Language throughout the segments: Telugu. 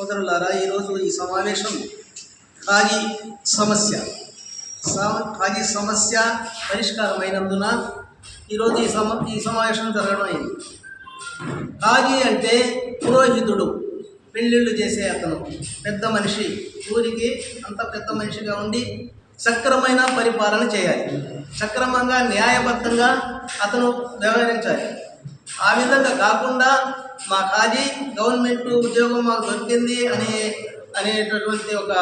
సోదరులారా ఈరోజు ఈ సమావేశం ఖాళీ సమస్య. ఖాళీ సమస్య పరిష్కారమైనందున ఈరోజు ఈ సమ ఈ సమావేశం జరగడం అయింది. ఖాళీ అంటే పురోహితుడు పెళ్ళిళ్ళు చేసే అతను. పెద్ద మనిషి. ఊరికి అంత పెద్ద మనిషిగా ఉండి సక్రమైన పరిపాలన చేయాలి. సక్రమంగా న్యాయబద్ధంగా అతను వ్యవహరించాలి. ఆ విధంగా కాకుండా మా ఖాళీ గవర్నమెంట్ ఉద్యోగం మాకు దొరికింది అనే అనేటటువంటి ఒక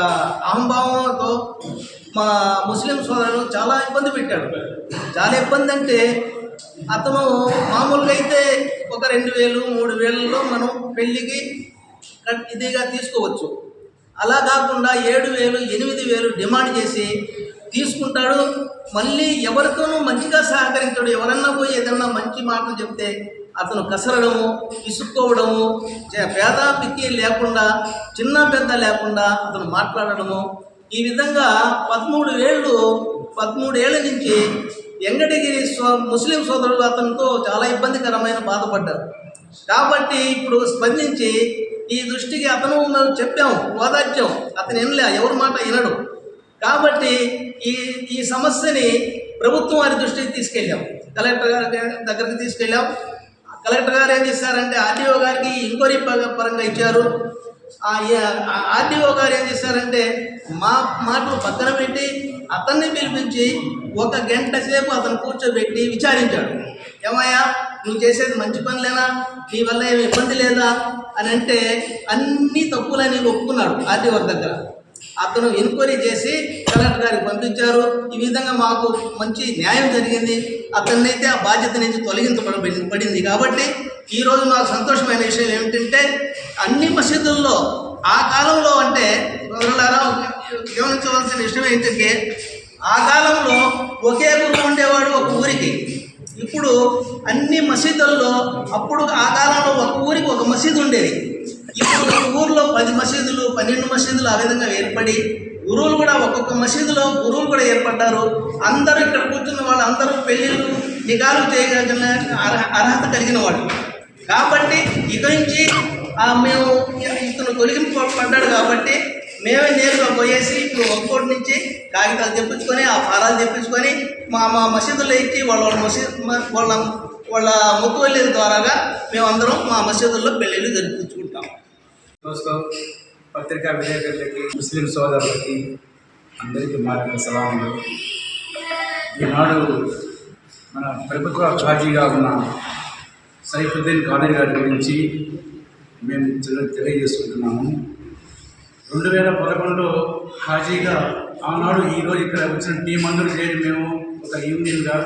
అహంభావంతో మా ముస్లిం సోదరులు చాలా ఇబ్బంది పెట్టాడు చాలా ఇబ్బంది అంటే అతను మామూలుగా అయితే ఒక రెండు వేలు మూడు వేలలో మనం పెళ్ళికి ఇదిగా తీసుకోవచ్చు. అలా కాకుండా ఏడు వేలు ఎనిమిది వేలు డిమాండ్ చేసి తీసుకుంటాడు మళ్ళీ ఎవరితోనూ మంచిగా సహకరించాడు. ఎవరన్నా పోయి ఏదన్నా మంచి మాటలు చెప్తే అతను కసరడము ఇసుక్కోవడము పేద పిక్కి లేకుండా చిన్న పెద్ద లేకుండా అతను మాట్లాడడము. ఈ విధంగా పదమూడు ఏళ్ళు పదమూడు ఏళ్ళ నుంచి వెంకటగిరి స్వ ముస్లిం సోదరులు అతనితో చాలా ఇబ్బందికరమైన బాధపడ్డారు. కాబట్టి ఇప్పుడు స్పందించి ఈ దృష్టికి అతను మనం చెప్పాము ఓదార్చాం అతను వినలే ఎవరి మాట వినడు. కాబట్టి ఈ ఈ సమస్యని ప్రభుత్వం వారి దృష్టికి తీసుకెళ్ళాం. కలెక్టర్ గారి దగ్గరికి తీసుకెళ్ళాం. కలెక్టర్ గారు ఏం చేశారంటే ఆర్డీఓ గారికి ఇంక్వైరీ పరంగా ఇచ్చారు. ఆ ఆర్డీఓ గారు ఏం చేశారంటే మా మాటలు పక్కన పెట్టి అతన్ని పిలిపించి ఒక గంట సేపు అతను కూర్చోబెట్టి విచారించాడు. ఏమయ్యా నువ్వు చేసేది మంచి పనులేనా? నీ వల్ల ఏమి ఇబ్బంది లేదా? అని అంటే అన్ని తప్పులని ఒప్పుకున్నాడు ఆర్డీఓ దగ్గర. అతను ఎంక్వైరీ చేసి కలెక్టర్ గారికి పంపించారు. ఈ విధంగా మాకు మంచి న్యాయం జరిగింది. అతన్నైతే ఆ బాధ్యత నుంచి తొలగించబడి పడింది కాబట్టి ఈరోజు మాకు సంతోషమైన విషయం ఏమిటంటే అన్ని మసీదుల్లో ఆ కాలంలో అంటే సోదరులారా గమనించవలసిన విషయం ఏంటంటే ఆ కాలంలో ఒకే గురువు ఉండేవాడు ఒక ఊరికి. ఇప్పుడు అన్ని మసీదుల్లో అప్పుడు ఆ కాలంలో ఒక ఊరికి ఒక మసీదు ఉండేది. ఇప్పుడు ఊర్లో పది మసీదులు పన్నెండు మసీదులు ఆ విధంగా ఏర్పడి గురువులు కూడా ఒక్కొక్క మసీదులో గురువులు కూడా ఏర్పడ్డారు. అందరూ ఇక్కడ కూర్చున్న వాళ్ళు అందరూ పెళ్ళిళ్ళు నిఘాలు చేయగలిగిన అర్హత కలిగిన వాళ్ళు. కాబట్టి ఇక నుంచి మేము ఇతను తొలగింపు పడ్డాడు కాబట్టి మేమే నేరుగా పోయేసి ఇప్పుడు ఒక్కోటి నుంచి కాగితాలు తెప్పించుకొని ఆ ఫారాలు తెప్పించుకొని మా మా మసీదులో ఇచ్చి వాళ్ళ వాళ్ళ మసీద్ వాళ్ళ వాళ్ళ ముక్కువల్లి ద్వారాగా మేమందరం మా మసీదుల్లో పెళ్ళిళ్ళు జరిపించుకుంటాం దోస్తో పత్రికా విలేకరులకి ముస్లిం సోదరులకి అందరికీ మా యొక్క సలాములు. ఈనాడు మన ప్రభుత్వ ఛార్జీగా ఉన్న సైఫుద్దీన్ కాలేజ్ గారి గురించి మేము తెలియజేసుకుంటున్నాము. రెండు వేల పదకొండు హాజీగా ఆనాడు ఈరోజు ఇక్కడ వచ్చిన టీం అందరూ చేరి మేము ఒక యూనియన్గా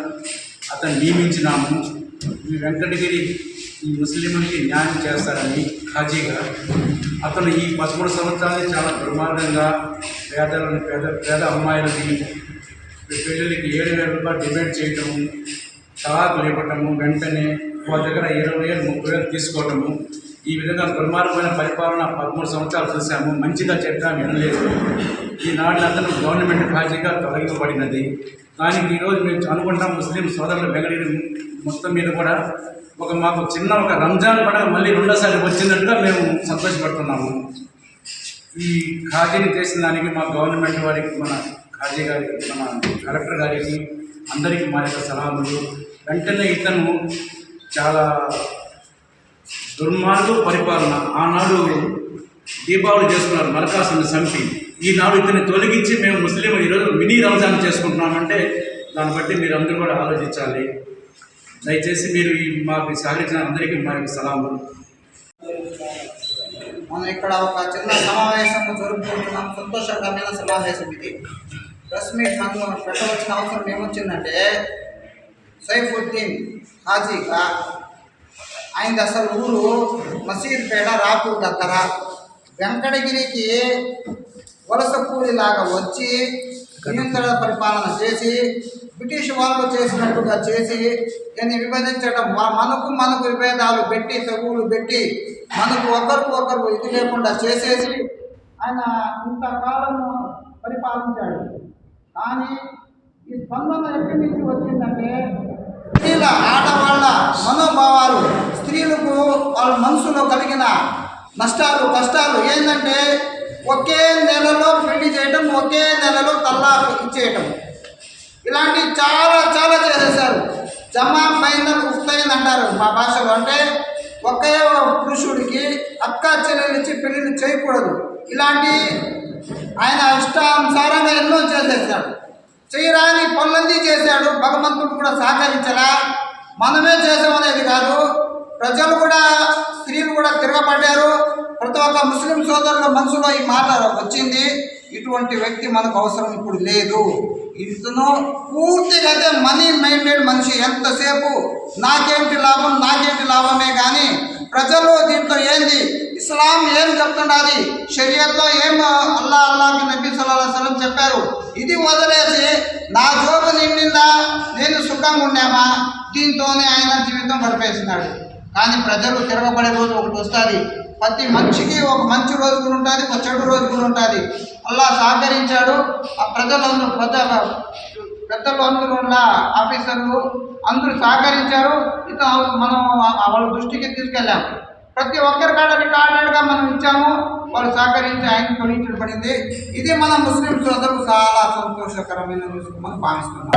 అతను నియమించినాము. ఈ వెంకటగిరి ఈ ముస్లింలకి న్యాయం చేస్తారని ఖాజీగా అతను ఈ పదమూడు సంవత్సరాలు చాలా దుర్మార్గంగా పేదలను పేద పేద అమ్మాయిలని పెళ్ళిళ్ళకి ఏడు వేల రూపాయలు డిమాండ్ చేయటము తలాకులు ఇవ్వటము వెంటనే మా దగ్గర ఇరవై వేలు ముప్పై వేలు తీసుకోవటము. ఈ విధంగా దుర్మార్గమైన పరిపాలన పదమూడు సంవత్సరాలు చూసాము మంచిగా చెడ్డ వినలేదు. ఈనాడు అతను గవర్నమెంట్ ఖాజీగా తొలగింపబడినది. కానీ ఈరోజు మేము అనుకుంటాం ముస్లిం సోదరుల వెంకటగిరి మొత్తం మీద కూడా ఒక మాకు చిన్న ఒక రంజాన్ పండుగ మళ్ళీ రెండోసారి వచ్చినట్టుగా మేము సంతోషపడుతున్నాము. ఈ ఖాజీని చేసిన దానికి మా గవర్నమెంట్ వారికి మన ఖాజీ గారికి మన కలెక్టర్ గారికి అందరికీ మా యొక్క సలహాలు. వెంటనే ఇతను చాలా దుర్మార్గ పరిపాలన. ఆనాడు దీపావళి చేసుకున్నారు నరకాసుని చంపి. ఈనాడు ఇతన్ని తొలగించి మేము ముస్లిం ఈరోజు మినీ రంజాన్ చేసుకుంటున్నామంటే దాన్ని బట్టి మీరు అందరూ కూడా ఆలోచించాలి. దయచేసి మీరు ఈ మాకు సహకరించిన అందరికీ మా యొక్క మనం ఇక్కడ ఒక చిన్న సమావేశం జరుపుకుంటున్నాం. సంతోషకరమైన సమావేశం ఇది. ప్రెస్ మీట్ మనకు పెట్టవలసిన అవసరం ఏమొచ్చిందంటే సైఫుద్దీన్ హాజీగా ఆయన అసలు ఊరు మసీద్పేట రాపూర్ దగ్గర వెంకటగిరికి వలస కూలీలాగా వచ్చి నియంత్రణ పరిపాలన చేసి బ్రిటిష్ వాళ్ళు చేసినట్టుగా చేసి దీన్ని విభజించడం మనకు మనకు విభేదాలు పెట్టి తెగులు పెట్టి మనకు ఒకరికి ఒకరు ఇది లేకుండా చేసేసి ఆయన ఇంతకాలం పరిపాలించాడు. కానీ ఈ స్పందన ఎక్కడి నుంచి వచ్చిందంటే స్త్రీల వాళ్ళ మనోభావాలు స్త్రీలకు వాళ్ళ మనసులో కలిగిన నష్టాలు కష్టాలు ఏంటంటే ఒకే నెలలో పెళ్ళి చేయటం ఒకే నెలలో తల్లాకు ఇచ్చేయటం. ఇలాంటి చాలా చాలా చేసేసారు జమా మైనర్ ఉఫ్తైన్ అంటారు మా భాషలో. అంటే ఒకే పురుషుడికి అక్క చెల్లెలిచ్చి పెళ్ళిని చేయకూడదు. ఇలాంటి ఆయన ఇష్టానుసారంగా ఎన్నో చేసేసాడు చేయరాని పనులన్నీ చేశాడు. భగవంతుడు కూడా సహకరించలా. మనమే చేసామనేది కాదు. ప్రజలు కూడా స్త్రీలు కూడా తిరగబడ్డారు. ప్రతి ఒక్క ముస్లిం సోదరుల మనసులో ఈ మాట వచ్చింది. ఇటువంటి వ్యక్తి మనకు అవసరం ఇప్పుడు లేదు. ఇతను పూర్తిగా అయితే మనీ మైండెడ్ మనిషి. ఎంతసేపు నాకేంటి లాభం నాకేంటి లాభమే కానీ ప్రజలు దీంట్లో ఏంది? ఇస్లాం ఏం చెప్తుండాలి షరియత్లో ఏం అల్లా అల్లాకి నబీ సల్లాహు చెప్పారు? ఇది వదిలేసి నా జోబు నిండిందా? నేను సుఖంగా ఉన్నామా దీంతోనే ఆయన జీవితం గడిపేస్తున్నాడు. కానీ ప్రజలు తిరగబడే రోజు ఒకటి వస్తుంది. ప్రతి మనిషికి ఒక మంచి రోజు కూడా ఉంటుంది ఒక చెడు రోజు కూడా ఉంటుంది. అలా సహకరించాడు. ఆ ప్రజలందరూ ప్రజ పెద్దలు అందరూ ఉన్న ఆఫీసర్లు అందరూ సహకరించారు. ఇక మనం వాళ్ళ దృష్టికి తీసుకెళ్ళాం. ప్రతి ఒక్కరి కాడ రికార్డెడ్గా మనం ఇచ్చాము. వాళ్ళు సహకరించి ఆయన తొలగించబడింది ఇది మన ముస్లిం సోదరులు చాలా సంతోషకరమైన న్యూస్ మనం భావిస్తున్నాం.